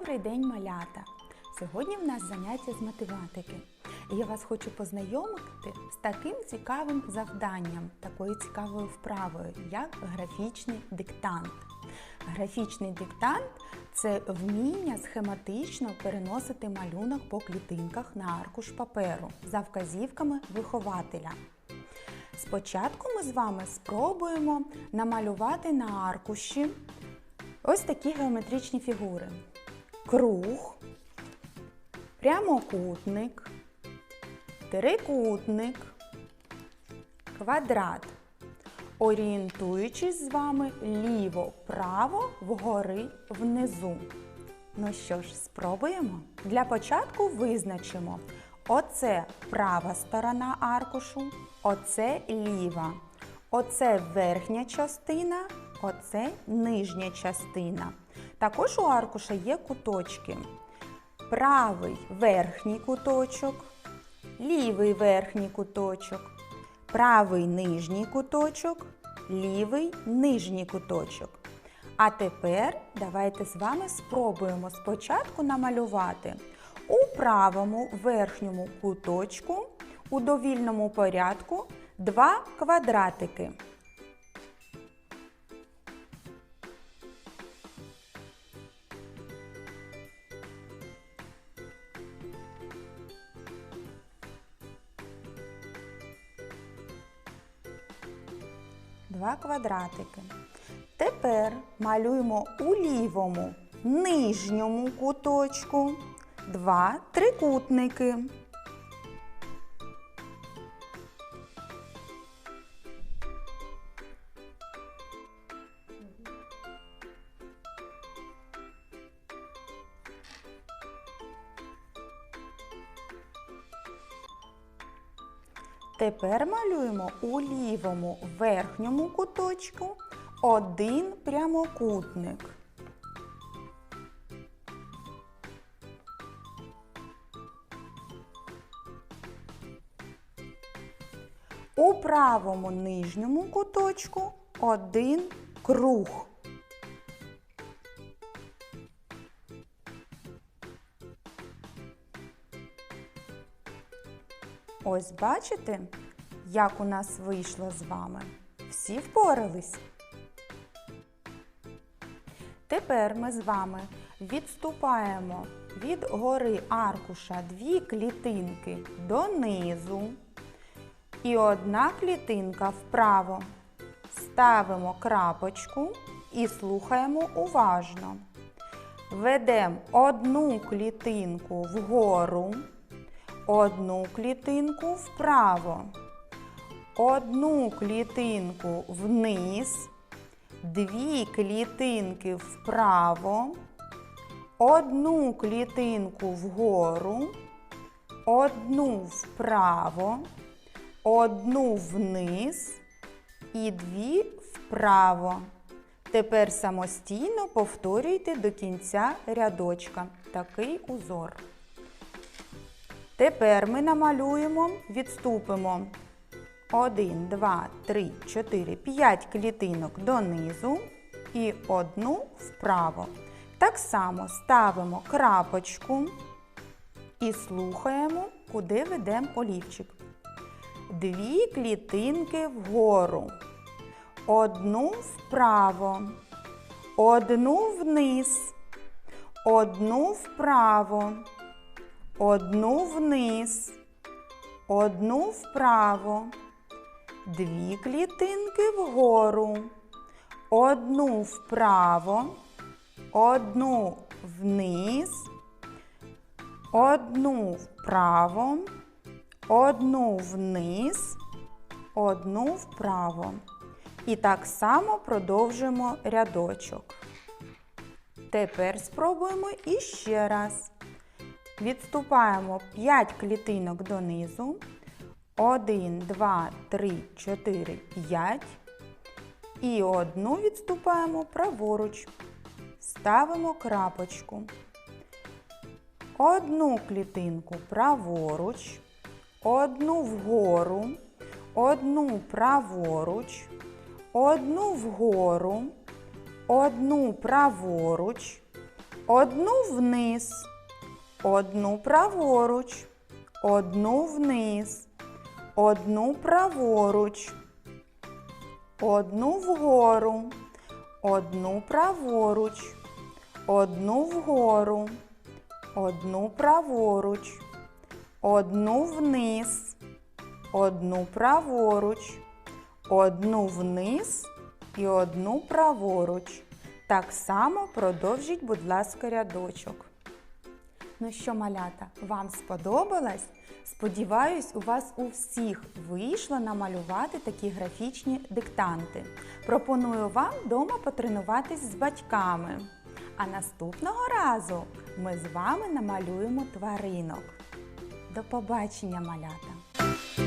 Добрий день, малята! Сьогодні в нас заняття з математики. І я вас хочу познайомити з таким цікавим завданням, такою цікавою вправою, як графічний диктант. Графічний диктант це вміння схематично переносити малюнок по клітинках на аркуш паперу за вказівками вихователя. Спочатку ми з вами спробуємо намалювати на аркуші ось такі геометричні фігури: круг, прямокутник, трикутник, квадрат. Орієнтуючись з вами ліво-право, вгори, внизу. Ну що ж, спробуємо? Для початку визначимо. Оце права сторона аркушу, оце ліва. Оце верхня частина, оце нижня частина. Також у аркуша є куточки. Правий верхній куточок, лівий верхній куточок, правий нижній куточок, лівий нижній куточок. А тепер давайте з вами спробуємо спочатку намалювати у правому верхньому куточку у довільному порядку два квадратики. Два квадратики. Тепер малюємо у лівому нижньому куточку два трикутники. Тепер малюємо у лівому верхньому куточку один прямокутник. У правому нижньому куточку один круг. Ось бачите, як у нас вийшло з вами? Всі впорались? Тепер ми з вами відступаємо від гори аркуша дві клітинки донизу. І одна клітинка вправо. Ставимо крапочку і слухаємо уважно. Ведемо одну клітинку вгору, одну клітинку вправо, одну клітинку вниз, дві клітинки вправо, одну клітинку вгору, одну вправо одну вниз і дві вправо. Тепер самостійно повторюйте до кінця рядочка такий узор. Тепер ми намалюємо, відступимо. 1, 2, 3, 4, 5 клітинок донизу і одну вправо. Так само ставимо крапочку і слухаємо, куди ведемо олівчик. Дві клітинки вгору, одну вправо, одну вниз, одну вправо, одну вниз, одну вправо, дві клітинки вгору, одну вправо, одну вниз, одну вправо одну вниз, одну вправо. І так само продовжуємо рядочок. Тепер спробуємо іще раз. Відступаємо 5 клітинок донизу. 1, 2, 3, 4, 5. І одну відступаємо праворуч. Ставимо крапочку. Одну клітинку праворуч одну вгору, одну праворуч, одну вгору, одну праворуч, одну вниз, одну праворуч, одну вниз, одну праворуч, одну вгору, одну праворуч, одну вгору, одну праворуч, одну вниз, одну праворуч, одну вниз і одну праворуч. Так само продовжіть, будь ласка, рядочок. Ну що, малята, вам сподобалось? Сподіваюсь, у вас у всіх вийшло намалювати такі графічні диктанти. Пропоную вам вдома потренуватись з батьками. А наступного разу ми з вами намалюємо тваринок. До побачення, малята!